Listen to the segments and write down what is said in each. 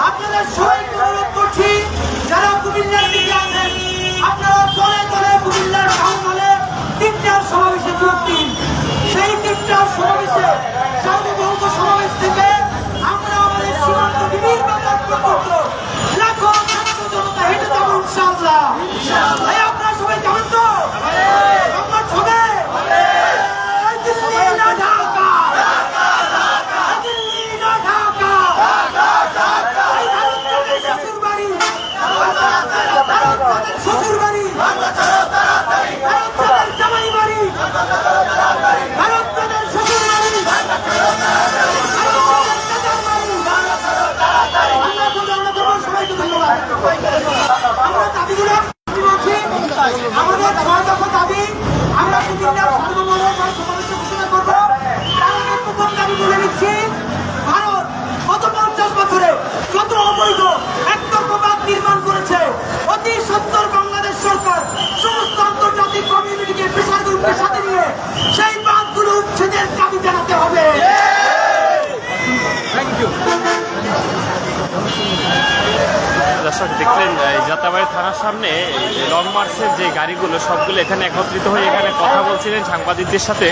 আপনাদের সবাইকে সমাবেশ ঘোষণা করব। দেখলেন এই যাত্রাবাড়ি থানার সামনে লং মার্চের যে গাড়িগুলো, সবগুলো এখানে একত্রিত হয়ে এখানে কথা বলছিলেন সাংবাদিকদের সাথে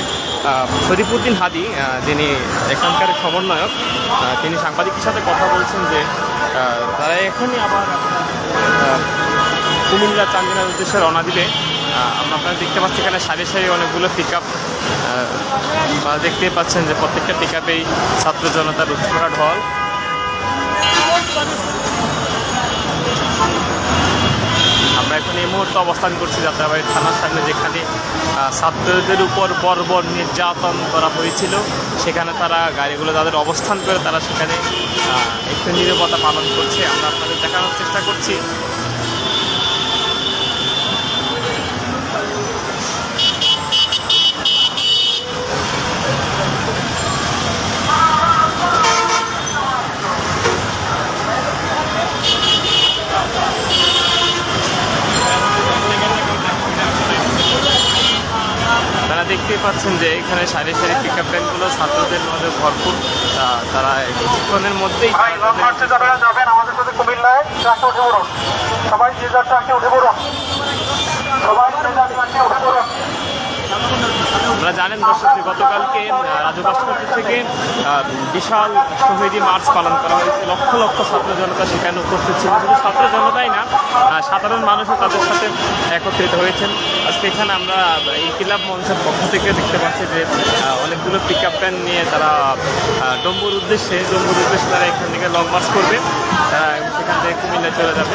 শরীফুদ্দিন হাদি যিনি এখানকার সমন্বয়ক তিনি সাংবাদিকের সাথে কথা বলছেন যে তারা এখনই আবার কুমিল্লা চান্দিনার উদ্দেশ্যে রওনা আমরা আপনারা দেখতে পাচ্ছি এখানে সারি সারি অনেকগুলো পিক আপ দেখতে পাচ্ছেন যে প্রত্যেকটা পিক আপেই ছাত্র জনতার উৎসরা ঢল আমরা এখন এই মুহূর্তে অবস্থান করছি যাত্রাবাড়ি থানার সামনে যেখানে ছাত্রদের উপর বর্বর নির্যাতন করা হয়েছিল। সেখানে তারা গাড়িগুলো, তাদের অবস্থান করে তারা সেখানে একটু নিরাপত্তা পালন করছে। আমরা আপনাদের দেখানোর চেষ্টা করছি। দেখতেই পাচ্ছেন যে এখানে সারি সারি পিক আপ ভ্যানগুলো ছাত্রদের মধ্যে ভরপুর। তারা কিছুক্ষণের মধ্যেই যাবেন আমাদের সাথে কুমিল্লায় ট্রাকে উঠে পড়ুন। সবাই যে যার ট্রাকে উঠে পড়ুন। সবাই উঠে পড়ুন। জানেন দর্শক গতকালকে রাজু থেকে বিশাল শহীদি মার্চ পালন করা হয়েছে। লক্ষ লক্ষ ছাত্র জনতা সেখানে উপস্থিত ছিল। শুধু ছাত্র জনতাই না সাধারণ মানুষও তাদের সাথে একত্রিত হয়েছেন। এখানে আমরা ইনকিলাব মঞ্চের পক্ষ থেকে দেখতে পাচ্ছি যে অনেকগুলো পিক আপ ভ্যান নিয়ে তারা ডম্বুর উদ্দেশ্যে ডম্বুর উদ্দেশ্যে তারা এখান থেকে লং মার্চ করবে। সেখান থেকে কুমিল্লায় চলে যাবে।